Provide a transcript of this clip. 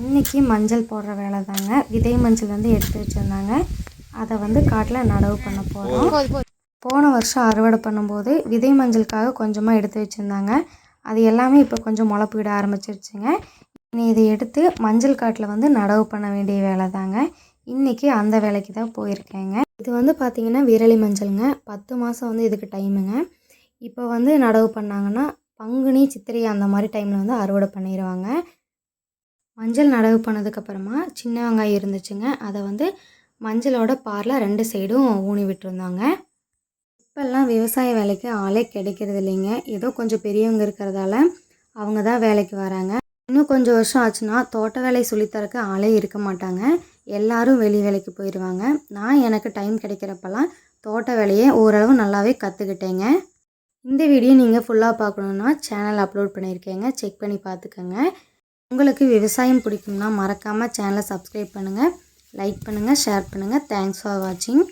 இன்றைக்கி மஞ்சள் போடுற வேலை தாங்க. விதை மஞ்சள் வந்து எடுத்து வச்சுருந்தாங்க. அதை வந்து காட்டில் நடவு பண்ண போகிறோம் போன வருஷம் அறுவடை பண்ணும்போது விதை மஞ்சளுக்காக கொஞ்சமாக எடுத்து வச்சுருந்தாங்க. அது எல்லாமே இப்போ கொஞ்சம் முளப்பு விட ஆரம்பிச்சிருச்சுங்க. இனி இதை எடுத்து மஞ்சள் காட்டில் வந்து நடவு பண்ண வேண்டிய வேலை தாங்க. இன்றைக்கி அந்த வேலைக்கு தான் போயிருக்கேங்க. இது வந்து பார்த்திங்கன்னா விரலி மஞ்சளுங்க. பத்து மாதம் வந்து இதுக்கு டைமுங்க. இப்போ வந்து நடவு பண்ணாங்கன்னா பங்குனி சித்திரை அந்த மாதிரி டைமில் வந்து அறுவடை பண்ணிடுவாங்க மஞ்சள் நடவு பண்ணதுக்கப்புறமா சின்ன வெங்காயம் இருந்துச்சுங்க. அதை வந்து மஞ்சளோட பாரில் ரெண்டு சைடும் ஊனி விட்டுருந்தாங்க. இப்போல்லாம் விவசாய வேலைக்கு ஆளே கிடைக்கிறது இல்லைங்க. ஏதோ கொஞ்சம் பெரியவங்க இருக்கிறதால அவங்க தான் வேலைக்கு வராங்க. இன்னும் கொஞ்சம் வருஷம் ஆச்சுன்னா தோட்ட வேலை சொல்லித்தரக்கு ஆளே இருக்க மாட்டாங்க. எல்லாரும் வெளி வேலைக்கு போயிடுவாங்க நான் எனக்கு டைம் கிடைக்கிறப்பெல்லாம் தோட்ட வேலையை ஓரளவு நல்லாவே கற்றுக்கிட்டேங்க இந்த வீடியோ நீங்கள் ஃபுல்லாக பார்க்கணுன்னா சேனல் அப்லோட் பண்ணியிருக்கேங்க. செக் பண்ணி பார்த்துக்கோங்க. உங்களுக்கு விவசாயம் பிடிக்கும்னா மறக்காமல் சேனலை சப்ஸ்கிரைப் பண்ணுங்கள் லைக் பண்ணுங்கள் ஷேர் பண்ணுங்கள் தேங்க்ஸ் ஃபார் வாட்சிங்